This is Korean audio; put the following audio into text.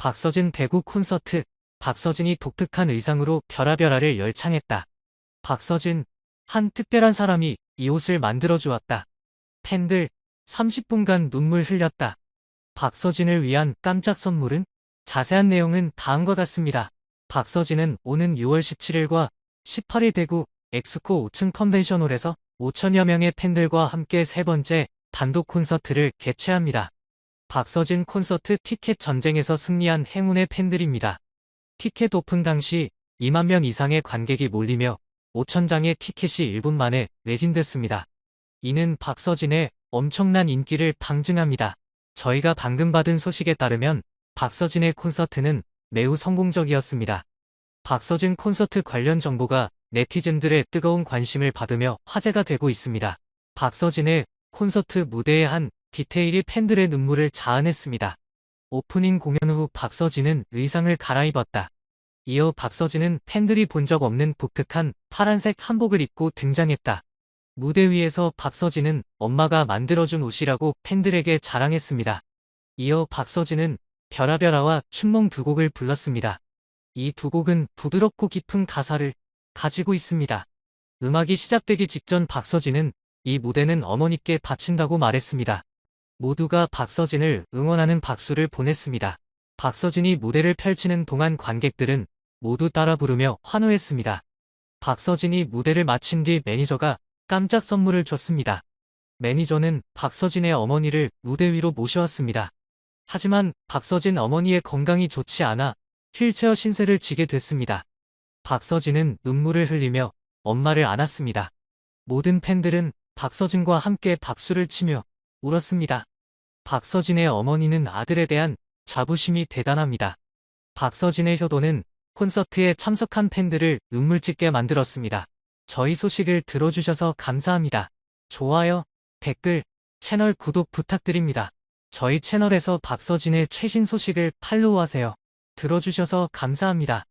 박서진 대구 콘서트. 박서진이 독특한 의상으로 별아별아를 열창했다. 박서진, 한 특별한 사람이 이 옷을 만들어 주었다. 팬들 30분간 눈물 흘렸다. 박서진을 위한 깜짝 선물은 자세한 내용은 다음과 같습니다. 박서진은 오는 6월 17일과 18일 대구 엑스코 5층 컨벤션홀에서 5천여 명의 팬들과 함께 세 번째 단독 콘서트를 개최합니다. 박서진 콘서트 티켓 전쟁에서 승리한 행운의 팬들입니다. 티켓 오픈 당시 2만 명 이상의 관객이 몰리며 5천 장의 티켓이 1분 만에 매진됐습니다. 이는 박서진의 엄청난 인기를 방증합니다. 저희가 방금 받은 소식에 따르면 박서진의 콘서트는 매우 성공적이었습니다. 박서진 콘서트 관련 정보가 네티즌들의 뜨거운 관심을 받으며 화제가 되고 있습니다. 박서진의 콘서트 무대의 한 디테일이 팬들의 눈물을 자아냈습니다. 오프닝 공연 후 박서진은 의상을 갈아입었다. 이어 박서진은 팬들이 본 적 없는 독특한 파란색 한복을 입고 등장했다. 무대 위에서 박서진은 엄마가 만들어준 옷이라고 팬들에게 자랑했습니다. 이어 박서진은 별아별아와 춘몽 두 곡을 불렀습니다. 이 두 곡은 부드럽고 깊은 가사를 가지고 있습니다. 음악이 시작되기 직전 박서진은 이 무대는 어머니께 바친다고 말했습니다. 모두가 박서진을 응원하는 박수를 보냈습니다. 박서진이 무대를 펼치는 동안 관객들은 모두 따라 부르며 환호했습니다. 박서진이 무대를 마친 뒤 매니저가 깜짝 선물을 줬습니다. 매니저는 박서진의 어머니를 무대 위로 모셔왔습니다. 하지만 박서진 어머니의 건강이 좋지 않아 휠체어 신세를 지게 됐습니다. 박서진은 눈물을 흘리며 엄마를 안았습니다. 모든 팬들은 박서진과 함께 박수를 치며 울었습니다. 박서진의 어머니는 아들에 대한 자부심이 대단합니다. 박서진의 효도는 콘서트에 참석한 팬들을 눈물 짓게 만들었습니다. 저희 소식을 들어주셔서 감사합니다. 좋아요, 댓글, 채널 구독 부탁드립니다. 저희 채널에서 박서진의 최신 소식을 팔로우하세요. 들어주셔서 감사합니다.